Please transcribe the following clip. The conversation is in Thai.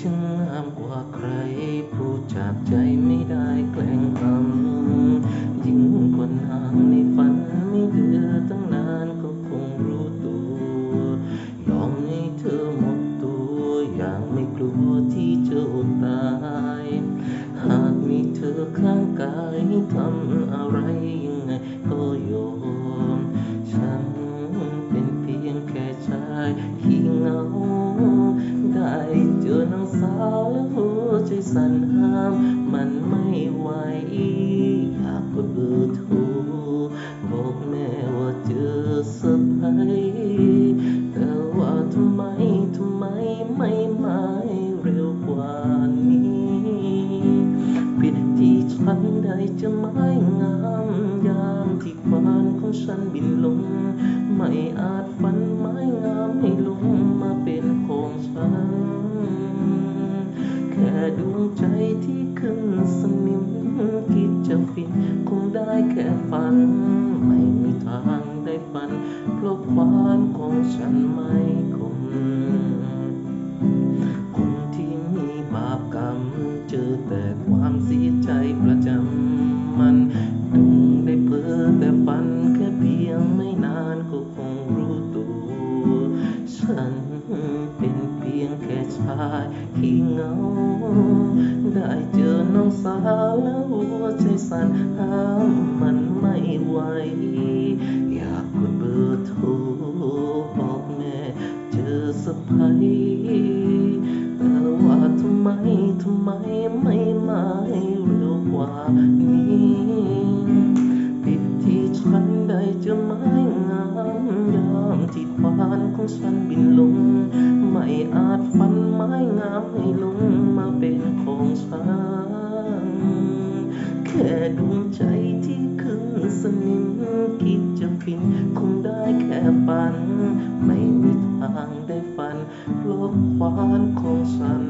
ช่างามกว่าใคร พูดจากใจไม่ได้แกล้งทำยิ่งกว่านางในฝันไม่เดือตั้งนานก็คงรู้ตัว ยอมให้เธอหมดตัว อย่างไม่กลัวที่จะอดตาย หากมีเธอข้างกายทำอะไรยังไงก็ เจอน้องสาวแล้วหัวใจสั่นห้ามมันไม่ไหวอยากกดเบอร์โทรบอกแม่ว่าเจอเซอร์ไพรส์แต่ว่าทำไมทำไมไม่มาเร็วกว่านี้ผิดที่ฉันได้จะไม้งามยามที่ควานของฉันบินลง ไม่อาจฝันไม้งาม ดวงใจที่ขึ้นสนิมคิดจะฟินคงได้แค่ฝัน ไม่มีทางได้ฝัน เพราะความของฉันไม่คม เป็นเพียงแค่ชายขี้เหงา ได้เจอน้องสาวแล้วหัวใจสั่นห้ามมันไม่ไหว อยากกดเบอร์โทรบอกแม่ เจอสะพายแต่ว่าทำไมทำไมไม่มาให้เร็วกว่านี้ผิดที่ฉันได้เจะไม้งามยามที่ควานของฉันบินลงไม่ อาจฝันไม้งามให้ลงมาเป็นของฉันแค่ดวงใจที่ขึ้นสนิมคิดจะฟินคงได้แค่ฝัน ไม่มีทางได้ฝันโลกควานของฉัน